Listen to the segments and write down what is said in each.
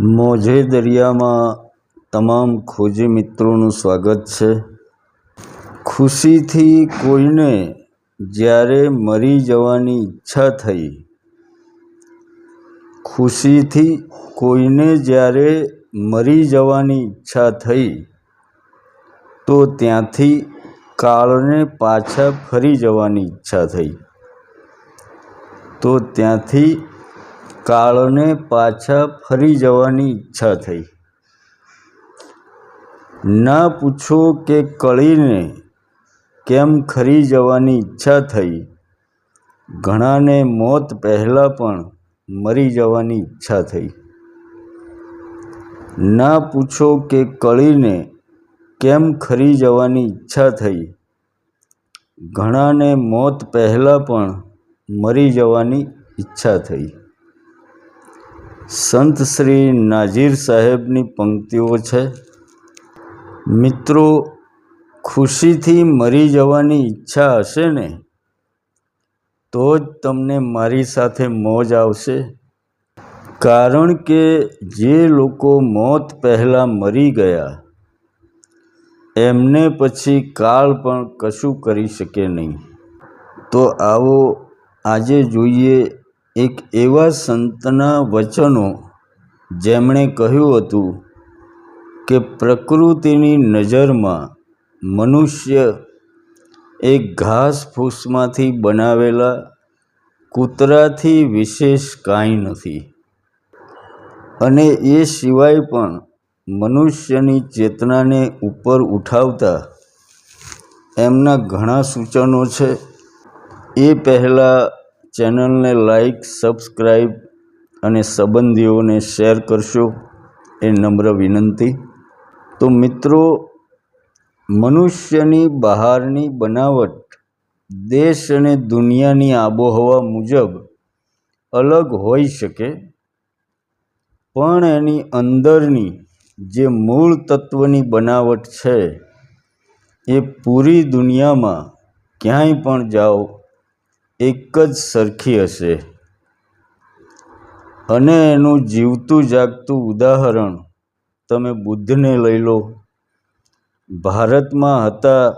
મોજે દરિયામાં તમામ ખોજી મિત્રોનું સ્વાગત છે. ખુશીથી કોઈને જ્યારે મરી જવાની ઈચ્છા થઈ, ખુશીથી કોઈને જ્યારે મરી જવાની ઈચ્છા થઈ, તો ત્યાંથી કાળને પાછા ફરી જવાની ઈચ્છા થઈ. તો ત્યાંથી કાળને પાછા ફરી જવાની ઈચ્છા થઈ. ના પૂછો કે કળીને કેમ ખરી જવાની ઈચ્છા થઈ. ઘણાને મોત પહેલાં પણ મરી જવાની ઈચ્છા થઈ. ના પૂછો કે કળીને કેમ ખરી જવાની ઈચ્છા થઈ. ઘણાને મોત પહેલાં પણ મરી જવાની ઈચ્છા થઈ. સંત શ્રી નાઝીર સાહેબની પંક્તિઓ છે. મિત્રો, ખુશીથી મરી જવાની ઈચ્છા હશે ને, તો જ તમને મારી સાથે મોજ આવશે. કારણ કે જે લોકો મોત પહેલાં મરી ગયા, એમને પછી કાળ પણ કશું કરી શકે નહીં. તો આવો આજે જોઈએ એક એવા સંતના વચનો જેમણે કહ્યું હતું કે પ્રકૃતિની નજરમાં મનુષ્ય એ ઘાસ ફૂસમાંથી બનાવેલા કૂતરાથી વિશેષ કાંઈ નથી. અને એ સિવાય પણ મનુષ્યની ચેતનાને ઉપર ઉઠાવતા એમના ઘણા સૂચનો છે. એ પહેલાં ચેનલને લાઈક સબસ્ક્રાઈબ અને સંબંધીઓને શેર કરશો એ નમ્ર વિનંતી. તો મિત્રો, મનુષ્યની બહારની બનાવટ દેશ અને દુનિયાની આબોહવા મુજબ અલગ હોઈ શકે, પણ એની અંદરની જે મૂળ તત્વની બનાવટ છે એ પૂરી દુનિયામાં ક્યાંય પણ જાઓ એક જ સરખી હશે. અને એનું જીવતું જાગતું ઉદાહરણ તમે બુદ્ધને લઈ લો. ભારતમાં હતા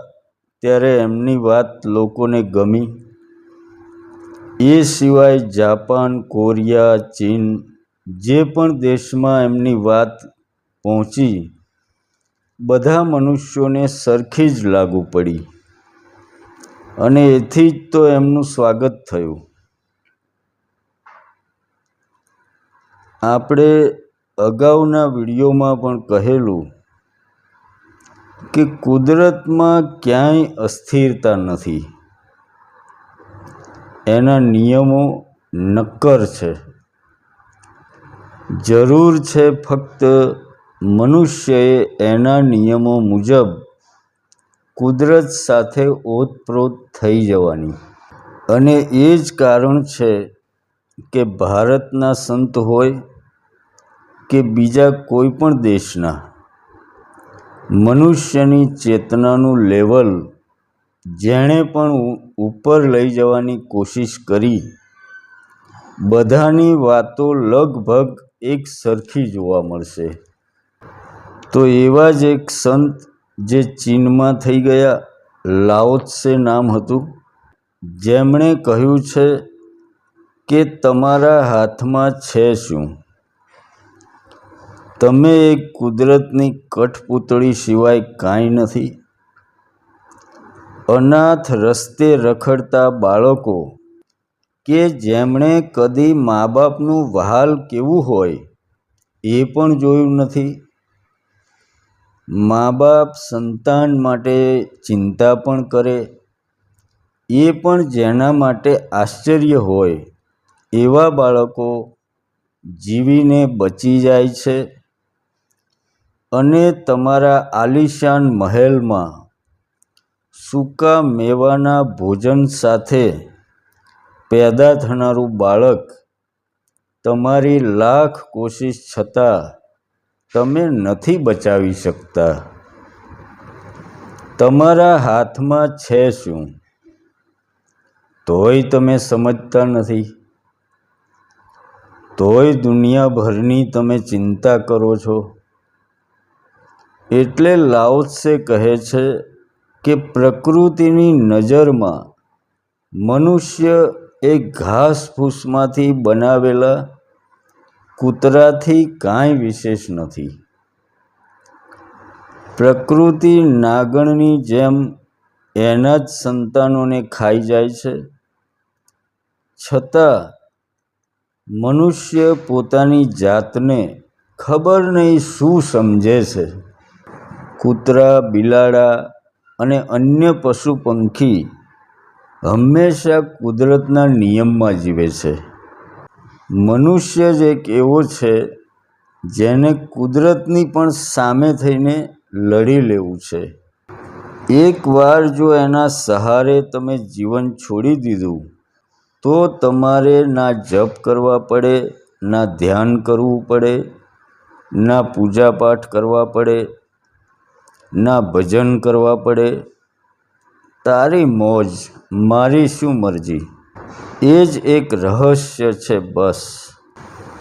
ત્યારે એમની વાત લોકોને ગમી. એ સિવાય જાપાન, કોરિયા, ચીન જે પણ દેશમાં એમની વાત પહોંચી, બધા મનુષ્યોને સરખી જ લાગુ પડી. અને એથી જ તો એમનું સ્વાગત થયું. આપણે અગાઉના વિડીયોમાં પણ કહેલું કે કુદરતમાં ક્યાંય અસ્થિરતા નથી. એના નિયમો નક્કર છે. જરૂર છે ફક્ત મનુષ્યએ એના નિયમો મુજબ કુદરત સાથે ઓતપ્રોત થઈ જવાની. અને એ જ કારણ છે કે ભારતના સંત હોય કે બીજા કોઈ પણ દેશના, મનુષ્યની ચેતનાનું લેવલ જેણે પણ ઉપર લઈ જવાની કોશિશ કરી, બધાની વાતો લગભગ એક સરખી જોવા મળશે. તો એવા જ એક સંત જે ચીનમાં થઈ ગયા લાઓત્સે નામ હતું, જેમણે કહ્યું છે કે તમારા હાથમાં છે શું? તમે એક કુદરતની કઠપૂતળી સિવાય કાંઈ નથી. અનાથ રસ્તે રખડતા બાળકો, કે જેમણે કદી મા બાપનું વહાલ કેવું હોય, એ પણ જોયું નથી. મા બાપ સંતાન માટે ચિંતા પણ કરે, એ પણ જેના માટે આશ્ચર્ય હોય, એવા બાળકો જીવીને બચી જાય છે. અને તમારા આલિશાન મહેલમાં સૂકા મેવાના ભોજન સાથે પેદા થનારું બાળક તમારી લાખ કોશિશ છતાં તમે નથી બચાવી શકતા. તમારા હાથમાં છે શું? તોય તમે સમજતા નથી. તોય દુનિયાભરની તમે ચિંતા કરો છો. એટલે લાઓત્સે કહે છે કે પ્રકૃતિની નજરમાં મનુષ્ય એ ઘાસફૂસમાંથી બનાવેલા કૂતરાથી કાંઈ વિશેષ નથી. પ્રકૃતિ નાગણની જેમ એના જ સંતાનોને ખાઈ જાય છે. છતાં, મનુષ્ય પોતાની જાતને ખબર નહીં શું સમજે છે. કૂતરા, બિલાડા અને અન્ય પશુ પંખી હંમેશા કુદરતના નિયમમાં જીવે છે. મનુષ્ય જ એક એવો છે જેને કુદરતની પણ સામે થઈને લડી લેવું છે. એકવાર જો એના સહારે તમે જીવન છોડી દીધું, તો તમારે ના જપ કરવા પડે, ના ધ્યાન કરવું પડે, ના પૂજાપાઠ કરવા પડે, ના ભજન કરવા પડે. તારી મોજ, મારી શું મરજી? એ જ એક રહસ્ય છે બસ.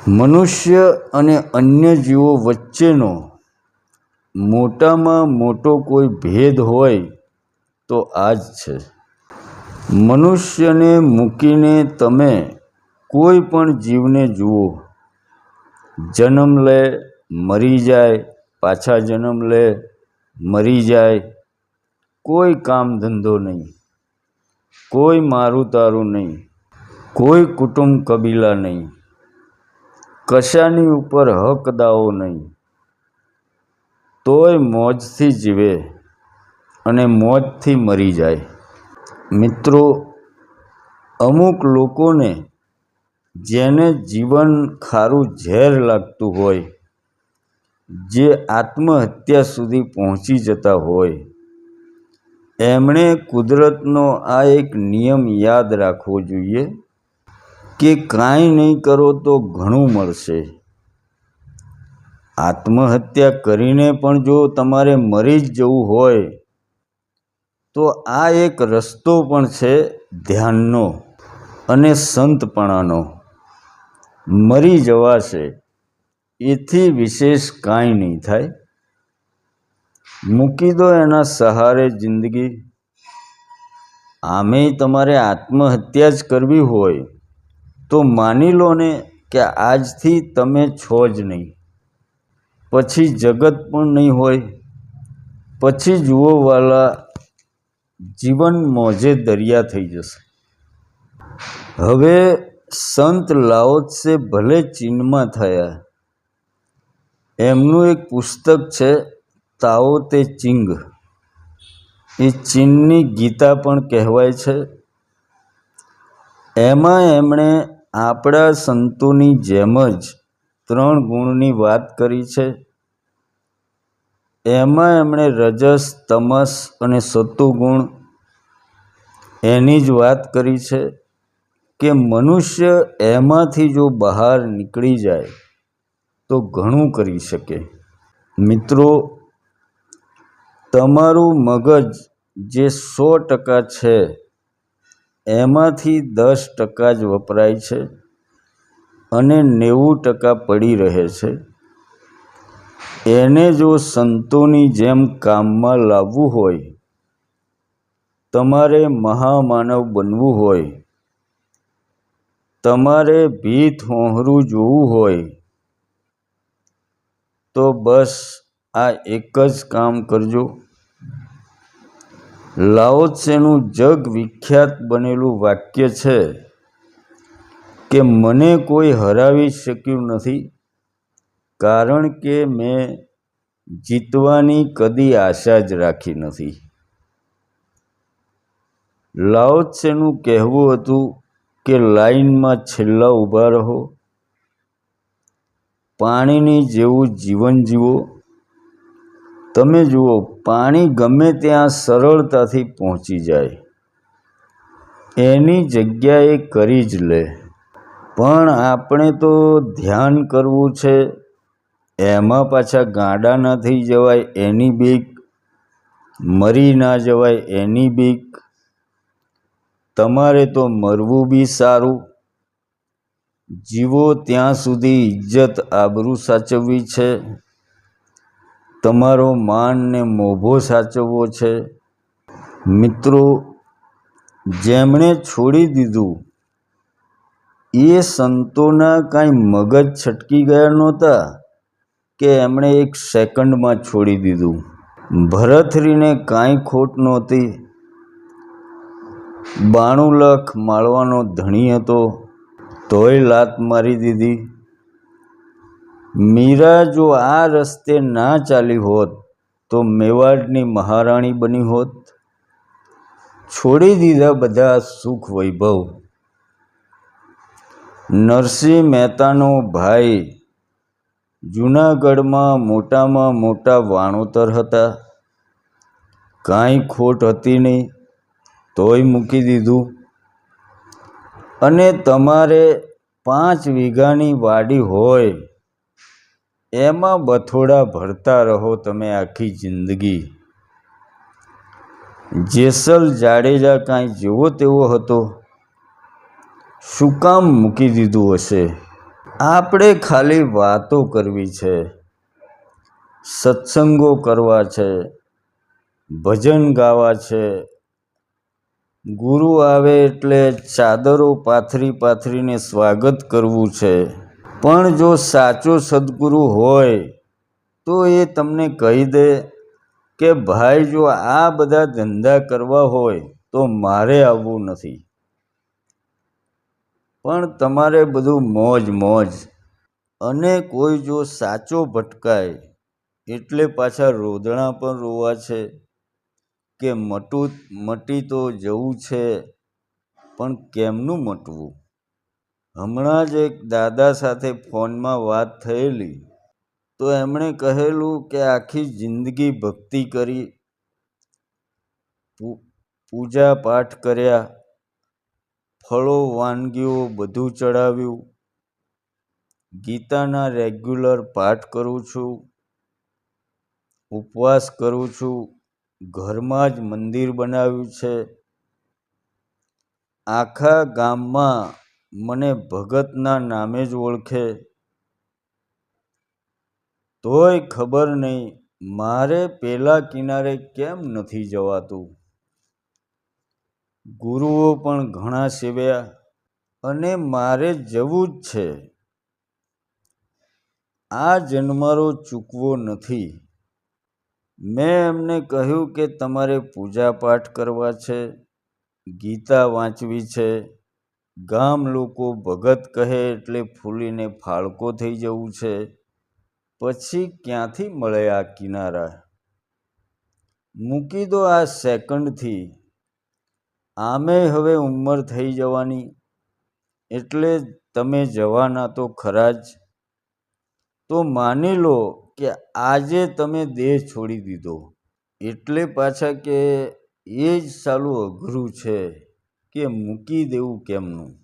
મનુષ્ય અને અન્ય જીવો વચ્ચેનો મોટામાં મોટો કોઈ ભેદ હોય તો આ જ છે. મનુષ્યને મૂકીને તમે કોઈ પણ જીવને જુઓ. જન્મ લે, મરી જાય, પાછા જન્મ લે, મરી જાય, કોઈ કામ ધંધો નહીં. કોઈ મારું તારું નહીં. કોઈ કુટુંબ કબીલા નહીં. કશાની ઉપર હક દાવો નહીં. તોય મોજથી જીવે અને મોજથી મરી જાય. મિત્રો, અમુક લોકોને જેને જીવન ખારું ઝેર લાગતું હોય, જે આત્મહત્યા સુધી પહોંચી જતા હોય, એમણે કુદરતનો આ એક નિયમ યાદ રાખવો જોઈએ. કે કાંઈ નહીં કરો તો ઘણું મળશે. આત્મહત્યા કરીને પણ જો તમારે મરી જ જવું હોય, તો આ એક રસ્તો પણ છે ધ્યાનનો અને સંતપણાનો. મરી જવાશે એથી વિશેષ કાંઈ નહીં થાય. મૂકી દો એના સહારે જિંદગી. આમેય તમારે આત્મહત્યા જ કરવી હોય તો માની લો ને કે આજથી તમે છો જ નહીં. પછી જગત પણ નહીં હોય. પછી જુઓ વાલા જીવન મોજે દરિયા થઈ જશે. હવે સંત લાઓત્સે ભલે ચીનમાં થયા. એમનું એક પુસ્તક છે, તાઓ તે ચિંગ. એ ચીનની ગીતા પણ કહેવાય છે. એમાં એમણે આપણા સંતોની જેમ જ ત્રણ ગુણની વાત કરી છે. એમાં એમણે રજસ, તમસ અને સત્તુગુણ એની જ વાત કરી છે કે મનુષ્ય એમાંથી જો બહાર નીકળી જાય તો ઘણું કરી શકે. મિત્રો, તમારું મગજ જે સો ટકા છે એમાંથી દસ ટકા જ વપરાય છે અને નેવું ટકા પડી રહે છે. એને જો સંતોની જેમ કામમાં લાવવું હોય, તમારે મહામાનવ બનવું હોય, તમારે ભીત હોહરું જોવું હોય, તો બસ આ એક જ કામ કરજો. લાઓત્સેનું જગ વિખ્યાત બનેલું વાક્ય છે કે મને કોઈ હરાવી શક્યું નથી, કારણ કે મેં જીતવાની કદી આશા જ રાખી નથી. લાઓત્સેનું કહેવું હતું કે લાઈનમાં છેલ્લા ઊભા રહો, પાણીની જેવું જીવન જીવો તમે જુઓ, પાણી ગમે ત્યાં સરળતાથી પહોંચી જાય. એની જગ્યાએ કરી જ લે. પણ આપણે તો ધ્યાન કરવું છે. એમાં પાછા ગાંડા ન થઈ જવાય, એની બીક. મરી ના જવાય, એની બીક. તમારે તો મરવું બી સારું. જીવો ત્યાં સુધી ઇજ્જત આબરૂ સાચવવી છે. તમારો માનને મોભો સાચવવો છે. મિત્રો, જેમણે છોડી દીધું, એ સંતોના કાંઈ મગજ છટકી ગયા નહોતા કે એમણે એક સેકન્ડમાં છોડી દીધું. ભરથરીને કાંઈ ખોટ નહોતી. બાણું લખ માળવાનો ધણી હતો. તોય લાત મારી દીધી. મીરા જો આ રસ્તે ના ચાલી હોત, તો મેવાડની મહારાણી બની હોત. છોડી દીધા બધા સુખ વૈભવ. નરસિંહ મહેતાનો ભાઈ જૂનાગઢમાં મોટામાં મોટા વાણોતર હતા. કાંઈ ખોટ હતી નહીં, તોય મૂકી દીધું. અને તમારે પાંચ વીઘાની વાડી હોય એમાં બથોડા ભરતા રહો તમે આખી જિંદગી. જેસલ જાડેજા કાંઈ જેવો તેવો હતો. શું કામ મૂકી દીધું હશે? આપણે ખાલી વાતો કરવી છે. સત્સંગો કરવા છે. ભજન ગાવા છે. ગુરુ આવે એટલે ચાદરો પાથરી પાથરીને સ્વાગત કરવું છે. પણ જો સાચો સદગુરુ હોય, તો એ તમને કહી દે કે, ભાઈ, જો આ બધા ધંધા કરવા હોય, તો મારે આવવું નથી. પણ તમારે બધું મોજ મોજ. અને કોઈ જો સાચો ભટકાય, એટલે પાછા રોદણા પણ રોવા છે કે, મટું, મટી તો જવું છે, પણ કેમનું મટવું? હમણાં જ એક દાદા સાથે ફોનમાં વાત થયેલી. તો એમણે કહેલું કે આખી જિંદગી ભક્તિ કરી પૂજા પાઠ કર્યા, ફળો, વાનગીઓ બધું ચડાવ્યું. ગીતાના રેગ્યુલર પાઠ કરું છું, ઉપવાસ કરું છું, ઘરમાં જ મંદિર બનાવ્યું છે. આખા ગામમાં મને ભગતના નામે જ ઓળખે. તોય ખબર નહીં, મારે પેલા કિનારે કેમ નથી જવાતું? ગુરુઓ પણ ઘણા સેવ્યા અને મારે જવું જ છે. આ જન્મારો ચૂકવો નથી. મેં એમને કહ્યું કે તમારે પૂજા પાઠ કરવા છે, ગીતા વાંચવી છે ગામ લોકો ભગત કહે એટલે ફૂલીને ફાળકો થઈ જવું છે. પછી ક્યાંથી મળે આ કિનારા? મૂકી દો આ સેકન્ડથી આમે હવે ઉંમર થઈ જવાની. એટલે તમે જવાના તો ખરા જ. તો માની લો કે આજે તમે દેહ છોડી દીધો. એટલે પાછા કે એ જ સાલું અઘરું છે. કે મૂકી દેવું કેમનું?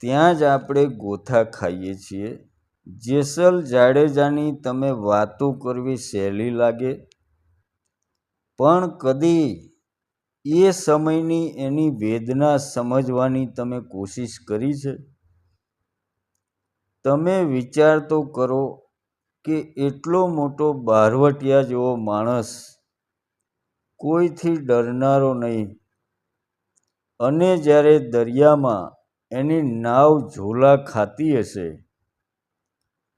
ત્યાં જ આપણે ગોથા ખાઈએ છીએ. જેસલ જાડેજાની તમે વાતો કરવી સહેલી લાગે. પણ કદી એ સમયની એની વેદના સમજવાની તમે કોશિશ કરી છે? તમે વિચાર તો કરો કે એટલો મોટો બારવટિયા જેવો માણસ કોઈથી ડરનારો નહીં. અને જ્યારે દરિયામાં એની નાવ ઝોલા ખાતી હશે,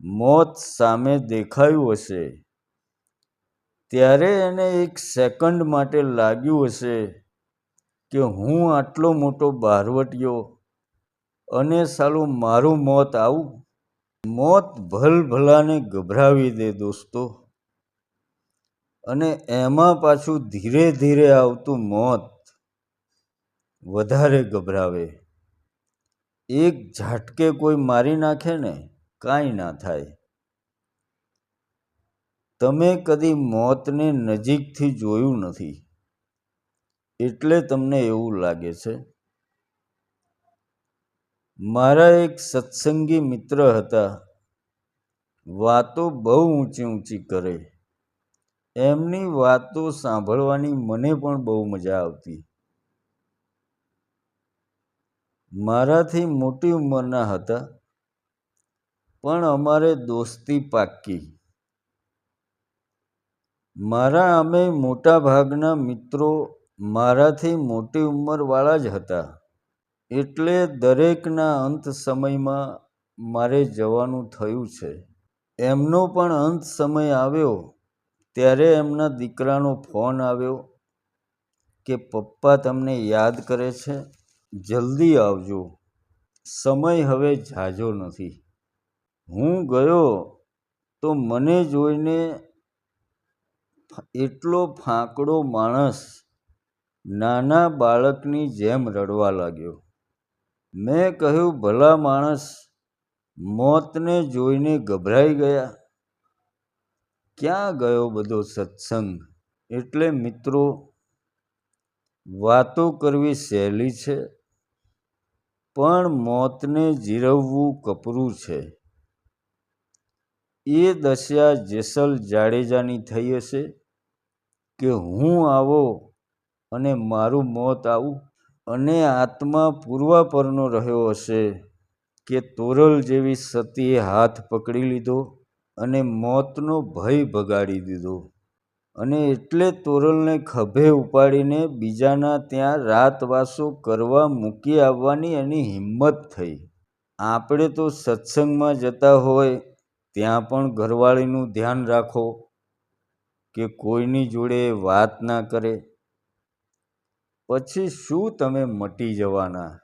મોત સામે દેખાયું હશે, ત્યારે એને એક સેકન્ડ માટે લાગ્યું હશે કે હું આટલો મોટો બહારવટીયો અને સાલું મારું મોત આવું. મોત ભલભલાને ગભરાવી દે દોસ્તો. અને એમાં પાછું ધીરે ધીરે આવતું મોત વધારે ગભરાવે. એક ઝાટકે કોઈ મારી નાખે ને કાંઈ ના થાય. તમે કદી મોતને નજીકથી જોયું નથી. એટલે તમને એવું લાગે છે. મારા એક સત્સંગી મિત્ર હતા. વાતો બહુ ઊંચી ઊંચી કરે. એમની વાતો સાંભળવાની મને પણ બહુ મજા આવતી. મારાથી મોટી ઉંમરના હતા, પણ અમારે દોસ્તી પાક્કી. મારા અમે મોટા ભાગના મિત્રો મારાથી મોટી ઉંમરવાળા જ હતા, એટલે દરેકના અંત સમયમાં મારે જવાનું થયું છે. એમનો પણ અંત સમય આવ્યો, ત્યારે એમના દીકરાનો ફોન આવ્યો કે પપ્પા તમને યાદ કરે છે? જલ્દી આવજો. સમય હવે ઝાઝો નથી. હું ગયો તો મને જોઈને એટલો ફાંકડો માણસ નાના બાળકની જેમ રડવા લાગ્યો. મેં કહ્યું, ભલા માણસ મોતને જોઈને ગભરાઈ ગયા. ક્યાં ગયો બધો સત્સંગ? એટલે મિત્રો, વાતો કરવી સહેલી છે. પણ મોતને જીરવવું કપરું છે. એ દશા જેસલ જાડેજાની થઈ હશે કે હું આવો અને મારું મોત આવું અને આત્મા પૂર્વાપરનો રહ્યો હશે કે તોરલ જેવી સતીએ હાથ પકડી લીધો અને મોતનો ભય ભગાડી દીધો. અને એટલે તોરલને ખભે ઉપાડીને બીજાના ત્યાં રાતવાસો કરવા મૂકી આવવાની એની હિંમત થઈ. આપણે તો સત્સંગમાં જતા હોય, ત્યાં પણ ઘરવાળીનું ધ્યાન રાખો કે કોઈની જોડે વાત ના કરે. પછી શું તમે મટી જવાના?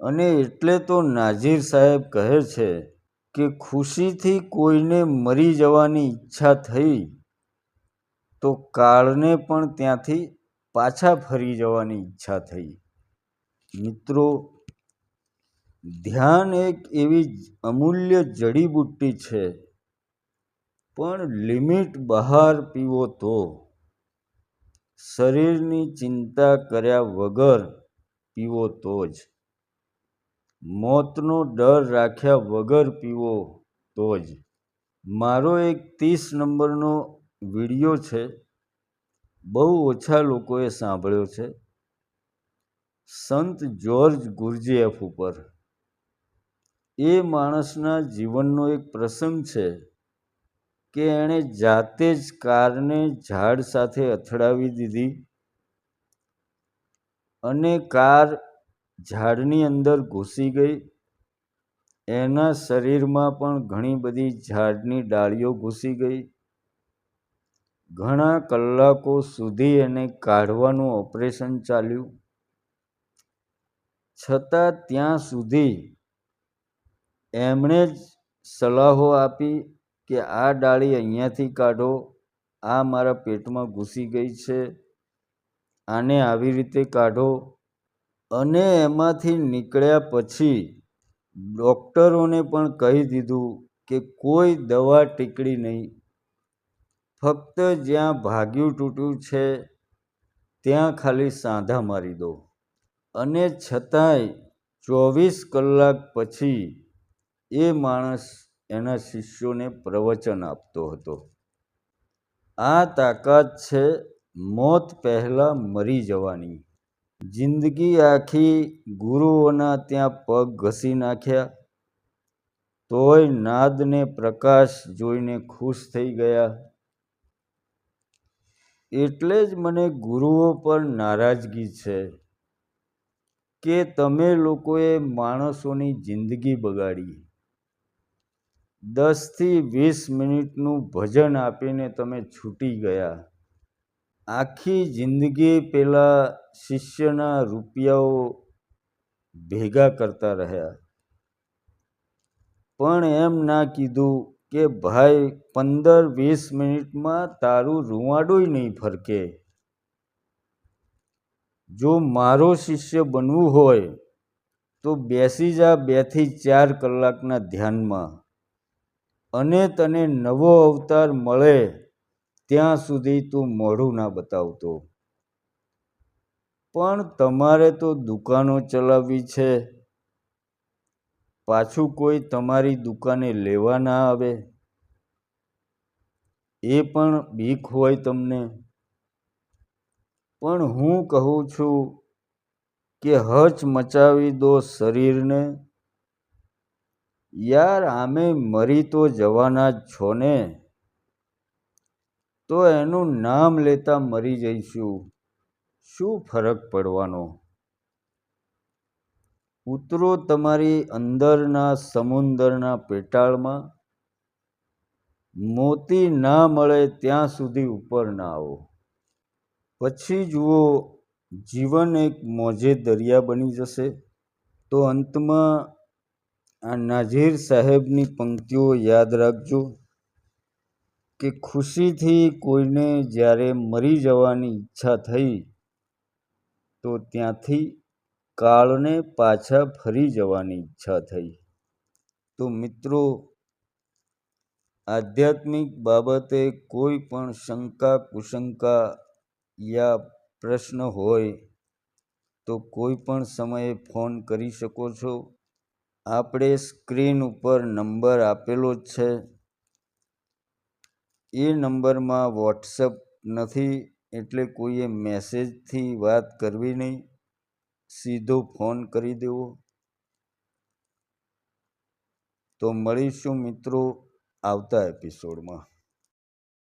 અને એટલે તો નાઝીર સાહેબ કહે છે કે ખુશીથી કોઈને મરી જવાની ઈચ્છા થઈ. તો કાળને પણ ત્યાંથી પાછા ફરી જવાની ઈચ્છા થઈ. મિત્રો, ધ્યાન એક એવી અમૂલ્ય જડીબુટ્ટી છે. પણ લિમિટ બહાર પીવો તો. શરીરની ચિંતા કર્યા વગર પીવો તો જ. મોતનો ડર રાખ્યા વગર પીવો તો જ. મારો એક ત્રીસ નંબરનો વીડિયો છે, બહુ ઓછા લોકોએ સાંભળ્યો છે. સંત જ્યોર્જ ગુરજીએફ ઉપર. એ માણસના જીવનનો એક પ્રસંગ છે કે એણે જાતે જ કારને ઝાડ સાથે અથડાવી દીધી અને કાર ઝાડની અંદર ઘૂસી ગઈ. એના શરીરમાં પણ ઘણી બધી ઝાડની ડાળીઓ ઘૂસી ગઈ. ઘણા કલાકો સુધી એને કાઢવાનું ઓપરેશન ચાલ્યું. છતાં ત્યાં સુધી એમણે જ સલાહો આપી કે આ ડાળી અહીંયાથી કાઢો, આ મારા પેટમાં ઘૂસી ગઈ છે, આને આવી રીતે કાઢો. અને એમાંથી નીકળ્યા પછી ડૉક્ટરોને પણ કહી દીધું કે કોઈ દવા ટીકડી નહીં. ફક્ત જ્યાં ભાગ્યું તૂટ્યું છે, ત્યાં ખાલી સાંધા મારી દો. અને છતાંય ચોવીસ કલાક પછી એ માણસ એના શિષ્યોને પ્રવચન આપતો હતો. આ તાકાત છે, મોત પહેલાં મરી જવાની. જિંદગી આખી ગુરુઓના ત્યાં પગ ઘસી નાખ્યા. તોય નાદને પ્રકાશ જોઈને ખુશ થઈ ગયા. એટલે જ મને ગુરુઓ પર નારાજગી છે કે તમે લોકોએ માણસોની જિંદગી બગાડી. દસથી વીસ મિનિટનું ભજન આપીને તમે છૂટી ગયા. આખી જિંદગી પેલા શિષ્યના રૂપિયાઓ ભેગા કરતા રહ્યા. પણ એમ ના કીધું કે ભાઈ, પંદર વીસ મિનિટમાં તારું રૂવાડુંય નહીં ફરકે. જો મારો શિષ્ય બનવું હોય, તો બેસી જા બેથી ચાર કલાકના ધ્યાનમાં. અને તને નવો અવતાર મળે, ત્યાં સુધી તું મોઢું ના બતાવતો. પણ તમારે તો દુકાનો ચલાવવી છે. પાછું કોઈ તમારી દુકાને લેવા ના આવે? એ પણ બીક હોય તમને? પણ હું કહું છું કે હચ મચાવી દો શરીરને. યાર, આમે મરી તો જવાના જ છો ને? તો એનું નામ લેતા મરી જઈશું. શું ફરક પડવાનો? ઉતરો તમારી અંદરના સમુંદરના પેટાળમાં મોતી ના મળે ત્યાં સુધી ઉપર ના આવો. પછી જુઓ, જીવન એક મોજે દરિયા બની જશે. તો અંતમાં આ નાઝીર સાહેબની પંક્તિઓ યાદ રાખજો કે ખુશીથી કોઈને જ્યારે મરી જવાની ઈચ્છા થઈ, તો ત્યાંથી કાળને પાછા ફરી જવાની ઈચ્છા થઈ. તો મિત્રો, આધ્યાત્મિક બાબતે કોઈ પણ શંકા, કુશંકા યા પ્રશ્ન હોય તો કોઈ પણ સમયે ફોન કરી શકો છો. આપણે સ્ક્રીન ઉપર નંબર આપેલો જ છે. એ નંબરમાં વોટ્સઅપ નથી, એટલે કોઈએ મેસેજથી વાત કરવી નહીં. સીધો ફોન કરી દેવો. તો મળીશું મિત્રો આવતા એપિસોડમાં